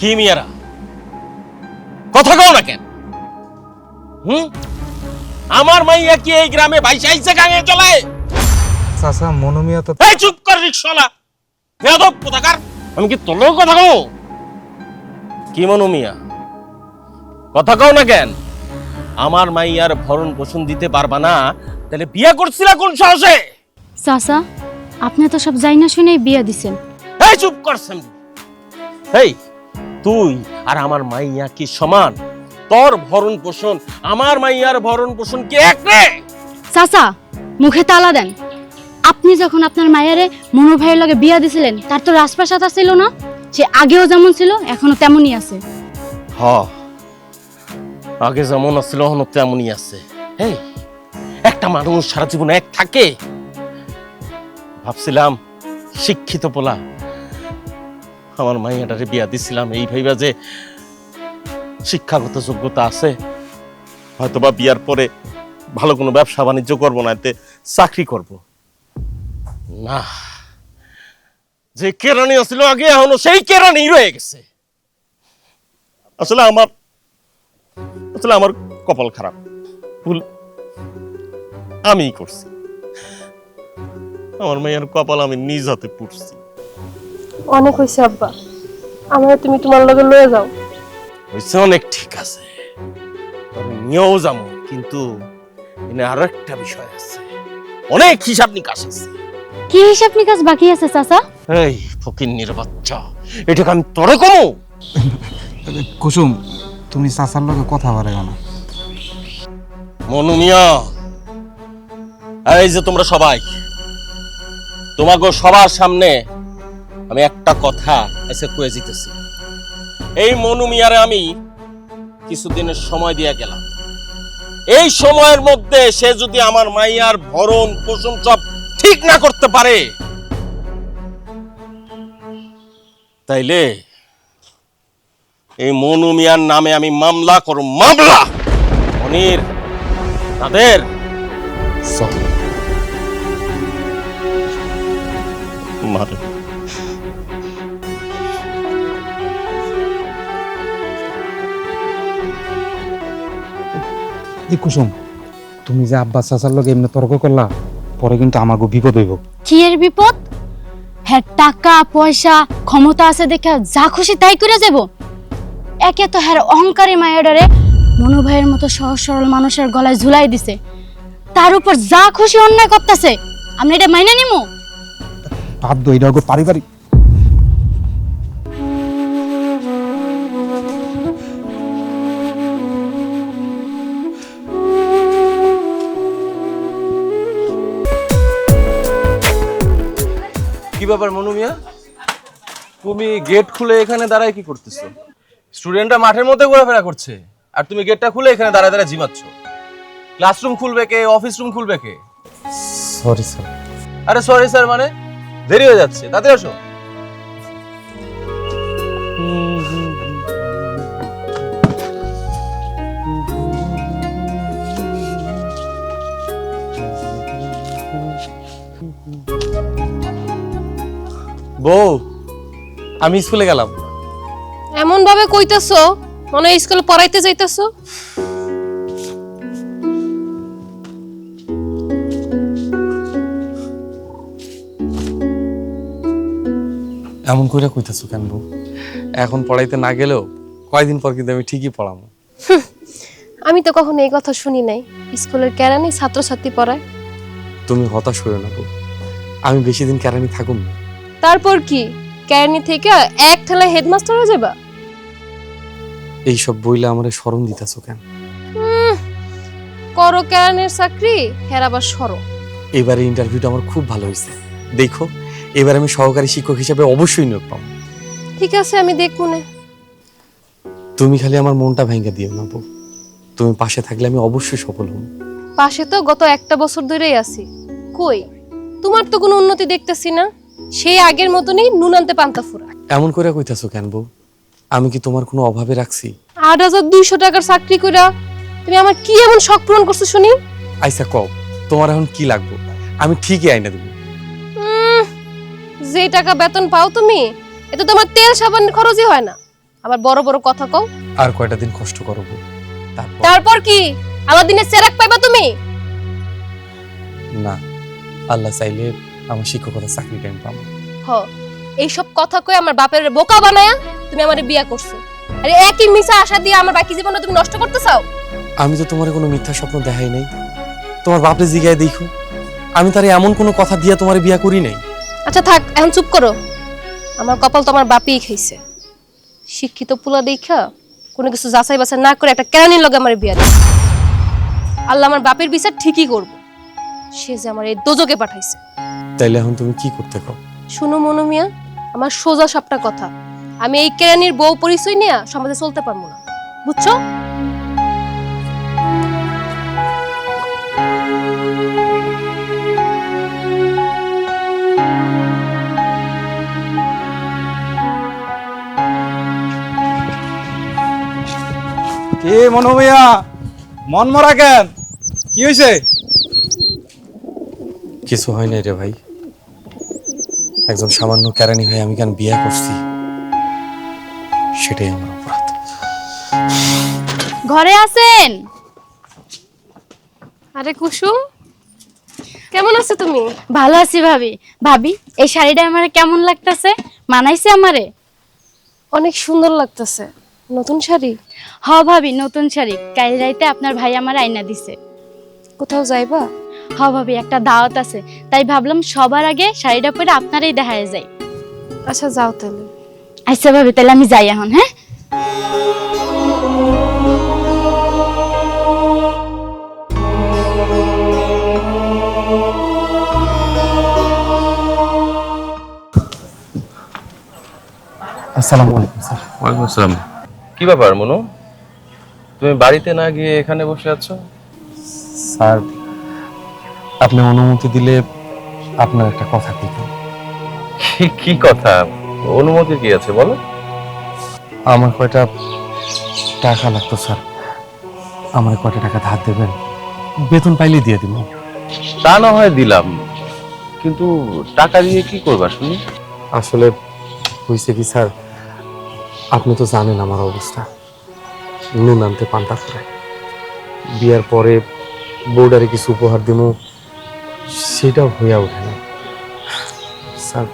কি মিয়ারা কথা কও না কেন? হুম? আমার মাইয়া কি এই গ্রামে ভাইসা আইছে গাঙে চলে? চাচা মনোমিয়া তো এই চুপ কর রিক্সাওয়ালা। বেয়াদব কোথাকার? আমি কি তোর কথা কও? কি মনু মিয়া? কথা কও না কেন? আমার মাইয়ার ভরণ পোষণ দিতে পারবা না তাহলে বিয়ে করছিলা কোন সাহসে? চাচা আপনি তো সব যাই না শুনেই বিয়া দিছেন। এই চুপ করছেন এই তুই আর আমার মাইয়া কি সমান? তোর ভরণ পোষণ আমার মাইয়ার ভরণ পোষণ কি এক রে? চাচা মুখে তালা দেন। আপনি যখন আপনার মায়ারে মনু ভাইয়ের লগে বিয়া দিছিলেন তার তো রাজপ্রাসাদ ছিল না। সে আগেও যেমন ছিল এখনও তেমনই আছে। হ। আগে যেমন আছিল এখনও তেমনই আছে। এই একটা মানুষ সারা জীবন এক থাকে। ভাবছিলাম শিক্ষিত পোলা। আমার মাইয়াটারে বিয়া দিছিলাম। এই ভাইবা যে শিক্ষাগত যোগ্যতা আছে, হয়তোবা বিয়ার পরে ভালো কোনো ব্যবসা বাণিজ্য করব না, এতে চাকরি করব। না, যে কেরানি আছিল আগে, এখনও সেই কেরানি রয়ে গেছে। আসলে আমার আসলে আমার কপাল খারাপ। ভুল আমিই করছি। আমার মেয়ের কপাল আমি নিজ হাতে পুড়ছি। অনেক হয়েছে আব্বা। আমার তুমি তোমার লগে লয়ে যাও। হয়েছে অনেক ঠিক আছে। তবে নিয়েও যাব কিন্তু এনে আরও একটা বিষয় আছে। অনেক হিসাব নিকাশ আছে। কি হিসাব নিকাশ বাকি আছে চাচা? এই ফকিন্নির বাচ্চা এটাকে আমি তরে কমো? কুসুম তুমি চাচার লগে কথা বলে না মনু মিয়া এই যে তোমরা সবাই তোমাকে সবার সামনে আমি একটা কথা এসে কয়ে জিতেছি এই মনু মিয়ারে আমি কিছুদিনের সময় দিয়ে গেলাম। এই সময়ের মধ্যে সে যদি আমার মাইয়ার ভরণ পোষণ সব ঠিক না করতে পারে, তাইলে এই মনু মিয়ার নামে আমি মামলা করব মামলা! অনির, তাদের মারে। এই কুসুম তুমি যে আব্বা চাচার লগে এমনি তর্ক করলা পরে কিন্তু আমাকে বিপদ হইব। কি এর বিপদ? হ্যাঁ টাকা পয়সা ক্ষমতা আছে দেখে যা খুশি তাই করে যাব। একে তো হ্যার অহংকারী মায়াডারে মনু ভাইয়ের মতো সহজ সরল মানুষের গলায় ঝুলাই দিছে। তার উপর যা খুশি অন্যায় করতেছে আমরা এটা মাইনে নিমু? পারিবারিক। ব্যাপার মনু মিয়া? তুমি গেট খুলে এখানে দাঁড়ায় কি করতেছো? স্টুডেন্টরা মাঠের মধ্যে ঘোরাফেরা করছে আর তুমি গেটটা খুলে এখানে দাঁড়ায় দাঁড়ায় জিমাচ্ছ। ক্লাসরুম খুলবে কে অফিস রুম খুলবে কে? সরি স্যার আরে সরি স্যার মানে দেরি হয়ে যাচ্ছে। তাতে আসো। বউ আমি স্কুলে গেলাম। এমন ভাবে কইতাছো মনে হয় স্কুলে পড়াইতে যাইতাছো? এমন করে কইতাছো কেন বউ? এখন পড়াইতে না গেলেও কয়দিন পর কিন্তু আমি ঠিকই পড়াবো আমি তো কখনো এই কথা শুনি নাই। স্কুলের কেরানি ছাত্রছাত্রী পড়ায়। তুমি হতাশ হয়ে না বউ। আমি বেশি দিন কেরানি থাকুন না। তারপর কি? কেরানি থেকে এক ঠেলা হেডমাস্টার হয়ে যাবা? এইসব বইলে আমার স্মরণ দিতেছো কেন? করো কেরানির চাকরি হের আবার সরো। এবারে ইন্টারভিউটা আমার খুব ভালো হয়েছে। দেখো এবার আমি সহকারী শিক্ষক হিসেবে অবশ্যই নিয়োগ পাবো। ঠিক আছে আমি দেখব না। তুমি খালি আমার মনটা ভেঙে দিও না বউ। তুমি পাশে থাকলে আমি অবশ্যই সফল হব। পাশে তো গত একটা বছর ধরেই আছি। কই? তোমার তো কোনো উন্নতি দেখতেছি না। সেই আগের মতনই নুন আনতে পান্তা ফুরা। এমন করে কইতাছো কেন বউ? আমি কি তোমার কোনো অভাবে রাখছি? আট হাজার দুইশো টাকার চাকরি কইরা তুমি আমার কি এমন শখ পূরণ করছ শুনি? আইসা কও তোমার এখন কি লাগবে? আমি ঠিকই আইনা দেবো। যে টাকা বেতন পাও তুমি এতে তোমার তেল সাবান খরচই হয় না। আবার বড় বড় কথা কও। আর কয়টা দিন কষ্ট করো বউ? তারপর তারপর কি? আমার দিনে সেরাক পাইবা তুমি? না আল্লাহ চাইলে আমার শিক্ষকতা চাকরি টাইম পাবো। হ এইসব কথা কই আমার বাপের বোকা বানায়া তুমি আমারে বিয়া করছ। আরে একই মিছা আশা দিয়ে আমার বাকি জীবনটা তুমি নষ্ট করতে চাও? আমি তো তোমার কোনো মিথ্যা স্বপ্ন দেখাই নাই। তোমার বাপরে জিগায় দেখো। আমি তার এমন কোনো কথা দিয়া তোমার বিয়া করি নাই। আচ্ছা থাক এখন চুপ করো। আমার কপাল তো আমার বাপিই খাইছে। শিক্ষিত পুলা দেখা কোনো কিছু যাচাই বাছাই না করে একটা কেরানির লগে আমার বিয়া দিছে। আল্লাহ আমার বাপের বিচার ঠিকই করব। সে যে আমার এই দোজকে পাঠাইছে। তাইলে এখন তুমি কি করতে কও? শুনো মনু মিয়া আমার সোজা সবটা কথা। আমি এই কেরানির বউ পরিচয় নিয়ে সমাজে চলতে পারব না। বুঝছ? কে মনো ভাইয়া মন মরা কেন? কি হয়েছে কিছু হয় নাই রে ভাই। একজন সামান্য কেরানি হয়ে আমি কেন বিয়া করছি? সেটাই আমার অপরাধ। ঘরে আছেন? আরে কুসুম কেমন আছো তুমি? ভালো আছি ভাবি। ভাবি এই শাড়িটা আমার কেমন লাগতেছে? মানাইছে আমারে? অনেক সুন্দর লাগতেছে। নতুন শাড়ি? হ ভাবি নতুন শাড়ি। কাল রাইতে আপনার ভাই আমার আয়না দিছে। কোথাও যাইবা? হ ভাবি একটা দাওয়াত আছে। তাই ভাবলাম সবার আগে শাড়িটা পরে আপনারই দেখায় যাই। আচ্ছা যাও তাহলে। আচ্ছা ভাবি তাহলে আমি যাই এখন হ্যাঁ? আসসালামু আলাইকুম স্যার। ওয়ালাইকুম আসসালাম। কি ব্যাপার মনু? তুমি বাড়িতে না গিয়ে এখানে বসে আছো? স্যার আপনি অনুমতি দিলে আপনার একটা কথা কইতাম কি কি কথা? অনুমতি কি আছে বলো। আমার কয়টা টাকা লাগতো স্যার? আমার কয়টা টাকা ধার দেবেন? বেতন পাইলে দিয়ে দিব। তা না হয় দিলাম। কিন্তু টাকা দিয়ে কি করবা শুনি। আসলে হয়েছে কি স্যার? আপনি তো জানেন আমার অবস্থা। নুন আনতে পান্তা ফুরায় বিয়ার পরে বউডারে কিছু উপহার দিব সেটাও হইয়া ওঠে না। স্যার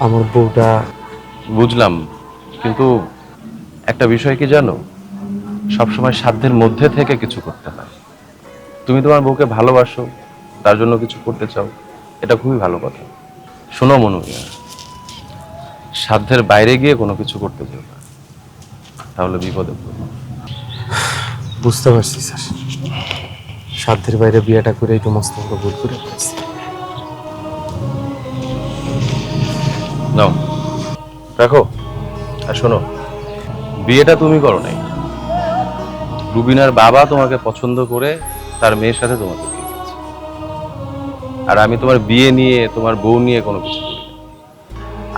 আমার বউটা বুঝলাম কিন্তু একটা বিষয় কি জানো? সবসময় সাধ্যের মধ্যে থেকে কিছু করতে হয়। তুমি তোমার বউকে ভালোবাসো তার জন্য কিছু করতে চাও এটা খুবই ভালো কথা। শোনো মনু সাধ্যের বাইরে গিয়ে কোনো কিছু করতে চাও না। তাহলে বিপদে পড়বে বুঝতে পারছি স্যার। সাধ্যের বাইরে বিয়েটা করেই তো মস্ত বড় ভুল করে ফেলেছি। নাও, রাখো। আর শোনো, বিয়েটা তুমি করো নাই। রুবিনার বাবা তোমাকে পছন্দ করে তার মেয়ের সাথে তোমাকে বিয়ে দিয়েছে। আর আমি তোমার বিয়ে নিয়ে, তোমার বউ নিয়ে কোনো কিছু করি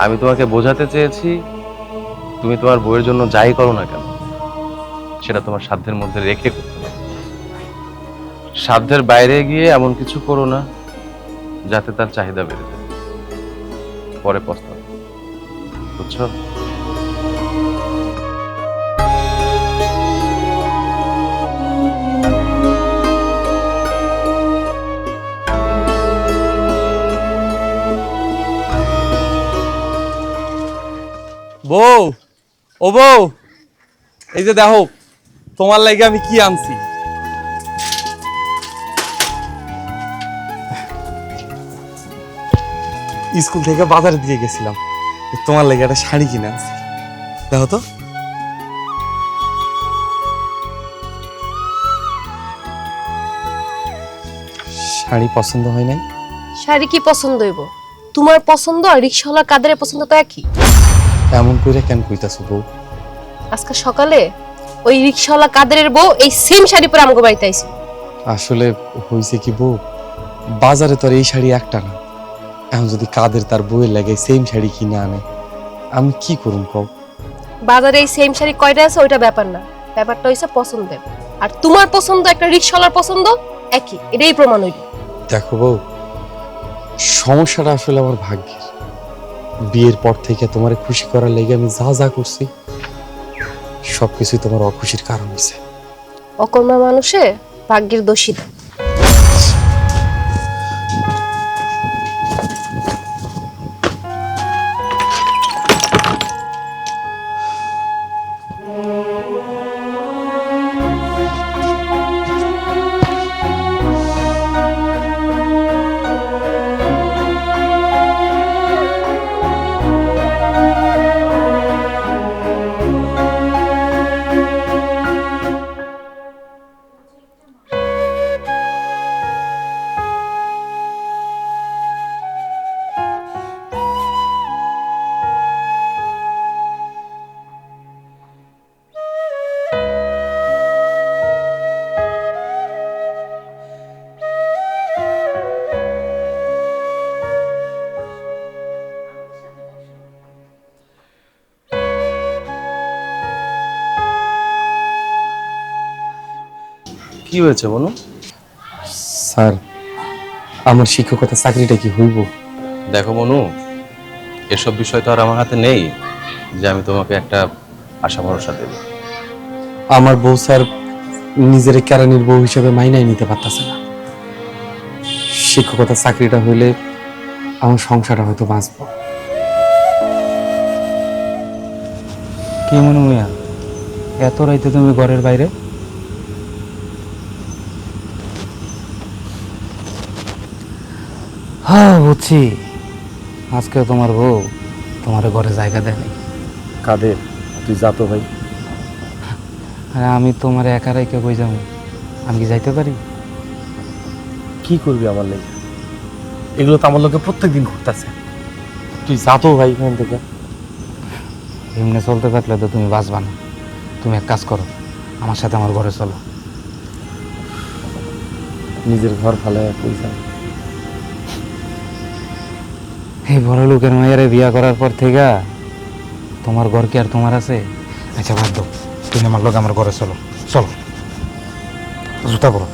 আমি তোমাকে বোঝাতে চেয়েছি, তুমি তোমার বউয়ের জন্য যাই করো না কেন, সেটা তোমার সাধ্যের মধ্যে রেখে হবে সাধ্যের বাইরে গিয়ে এমন কিছু করো না, যাতে তার চাহিদা বেড়ে যায়। পরে পস্তাবে বুঝছ? বউ, ও বউ, এই যে দেখো, তোমার লাগে আমি কি আনছি? স্কুল থেকে বাজারে দিয়ে গেছিলাম। তোমার লাগে একটা শাড়ি কিনে আনছি। দেখো তো। শাড়ি পছন্দ হয় নাই? শাড়ি কি পছন্দ হইব? তোমার পছন্দ আর রিক্সাওয়ালা কাদের পছন্দ তো একই? এমন করে কেন কইতাছো বউ? আজকে সকালে ওই রিক্সাওয়ালা কাদের বউ এই সেম শাড়ি পরে আমাকে বাড়িতে আইছে। আসলে হইছে কি বউ? বাজারে তো আর এই শাড়ি একটা না। এখন যদি কাদের তার বউয়ের লাগে সেম শাড়ি কিনে আনে আমি কি করুম কও? বাজারে এই সেম শাড়ি কয়টা আছে ওইটা ব্যাপার না। ব্যাপারটা হইছে পছন্দের। আর তোমার পছন্দ একটা রিক্সাওয়ালার পছন্দ একই। এটাই প্রমাণ হইল। দেখো বউ সমস্যাটা আসলে আমার ভাগ্যের। বিয়ের পর থেকে তোমার খুশি করার লেগে আমি যা যা করছি সবকিছুই তোমার অখুশির কারণ হয়েছে অকর্মা মানুষে ভাগ্যের দোষী কি হয়েছে বলো স্যার আমার শিক্ষকতা চাকরিটা কি হইব? দেখো মনু এসব বিষয় তো আর আমার হাতে নেই যে আমি তোমাকে একটা আশা ভরসা দেব। আমার বউ স্যার নিজের কেরানির বউ হিসেবে মাইনাই নিতে পারতেছে না। শিক্ষকতা চাকরিটা হইলে আমার সংসারটা হয়তো বাঁচব। কি মনে মিয়া এত রাইতে তুমি ঘরের বাইরে হ্যাঁ বুঝছি আজকে তোমার বউ তোমার ঘরে জায়গা দেয়নি কাদের? তুই যা তো ভাই। আরে আমি তোমার একা রেখে কই যাব? আমি কি যাইতে পারি? কি করবি আমার লেগে? এগুলো তো আমার লোকে প্রত্যেক দিন ঘুরতেছে। তুই যা তো ভাই এখান থেকে। এমনি চলতে থাকলে তো তুমি বাঁচবা না। তুমি এক কাজ করো আমার সাথে আমার ঘরে চলো। নিজের ঘর ভালো পয়সা। এই বড় লোকের মায়েরে বিয়া করার পর থেকে তোমার ঘর কি আর তোমার আছে? আচ্ছা বাদ দাও। তুমি আমার লোক আমার ঘরে চলো। চলো। জুতা মনু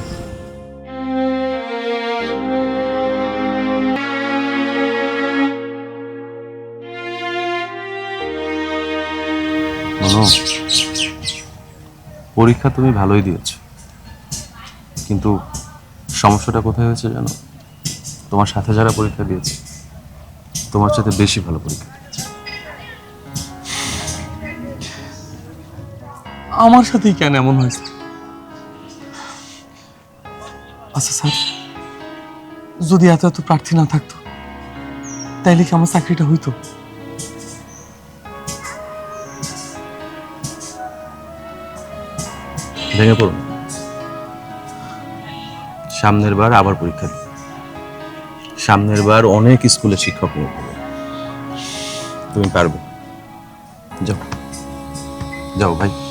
পরীক্ষা তুমি ভালোই দিয়েছ। কিন্তু সমস্যাটা কোথায় হয়েছে জানো? তোমার সাথে যারা পরীক্ষা দিয়েছে তোমার সাথে বেশি ভালো পরীক্ষা। আমার সাথেই কেন এমন হয়েছে? আচ্ছা স্যার, যদি এত এত প্রার্থী না থাকতো, তাইলে কি আমার চাকরিটা হইতো? ভেঙে পড়ুন। সামনের বার আবার পরীক্ষা সামনের বার অনেক স্কুলে শিক্ষক নিয়োগ হবে। তুমি পারবে। যাও। যাও ভাই।